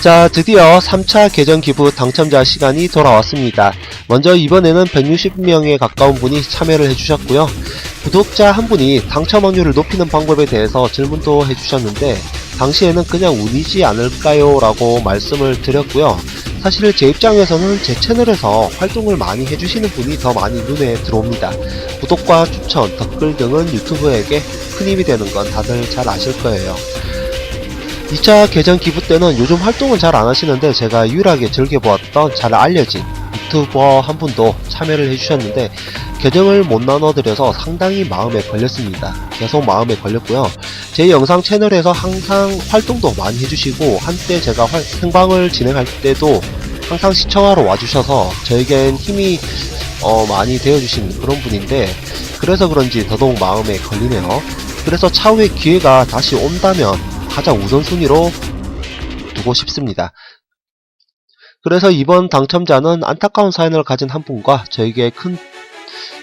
자, 드디어 3차 계정 기부 당첨자 시간이 돌아왔습니다. 먼저 이번에는 160명에 가까운 분이 참여를 해주셨고요. 구독자 한 분이 당첨 확률을 높이는 방법에 대해서 질문도 해주셨는데, 당시에는 그냥 운이지 않을까요? 라고 말씀을 드렸고요. 사실 제 입장에서는 제 채널에서 활동을 많이 해주시는 분이 더 많이 눈에 들어옵니다. 구독과 추천, 댓글 등은 유튜브에게 큰 힘이 되는 건 다들 잘 아실 거예요. 2차 계정 기부 때는 요즘 활동은 잘안 하시는데 제가 유일하게 즐겨보았던 잘 알려진 유튜버 한 분도 참여를 해주셨는데 계정을 못 나눠드려서 상당히 마음에 걸렸습니다. 계속 마음에 걸렸고요. 제 영상 채널에서 항상 활동도 많이 해주시고 한때 제가 활- 생방을 진행할 때도 항상 시청하러 와주셔서 저에겐 힘이 어, 많이 되어주신 그런 분인데 그래서 그런지 더더욱 마음에 걸리네요. 그래서 차후에 기회가 다시 온다면 가장 우선순위로 두고 싶습니다. 그래서 이번 당첨자는 안타까운 사연을 가진 한 분과 저에게 큰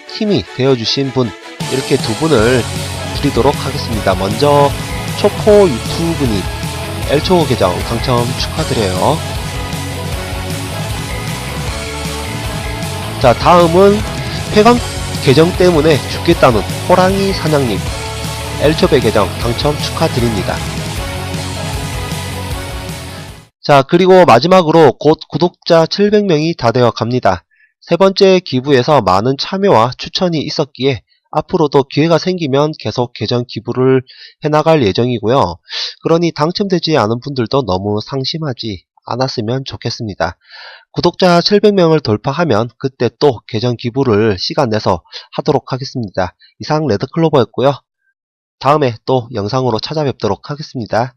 힘이 되어주신 분 이렇게 두 분을 드리도록 하겠습니다. 먼저 초코 유튜브님 엘초고 계정 당첨 축하드려요. 자 다음은 폐광 계정 때문에 죽겠다는 호랑이 사냥님 엘초베 계정 당첨 축하드립니다. 자, 그리고 마지막으로 곧 구독자 700명이 다 되어 갑니다. 세 번째 기부에서 많은 참여와 추천이 있었기에 앞으로도 기회가 생기면 계속 계정 기부를 해나갈 예정이고요. 그러니 당첨되지 않은 분들도 너무 상심하지 않았으면 좋겠습니다. 구독자 700명을 돌파하면 그때 또 계정 기부를 시간 내서 하도록 하겠습니다. 이상 레드클로버였고요. 다음에 또 영상으로 찾아뵙도록 하겠습니다.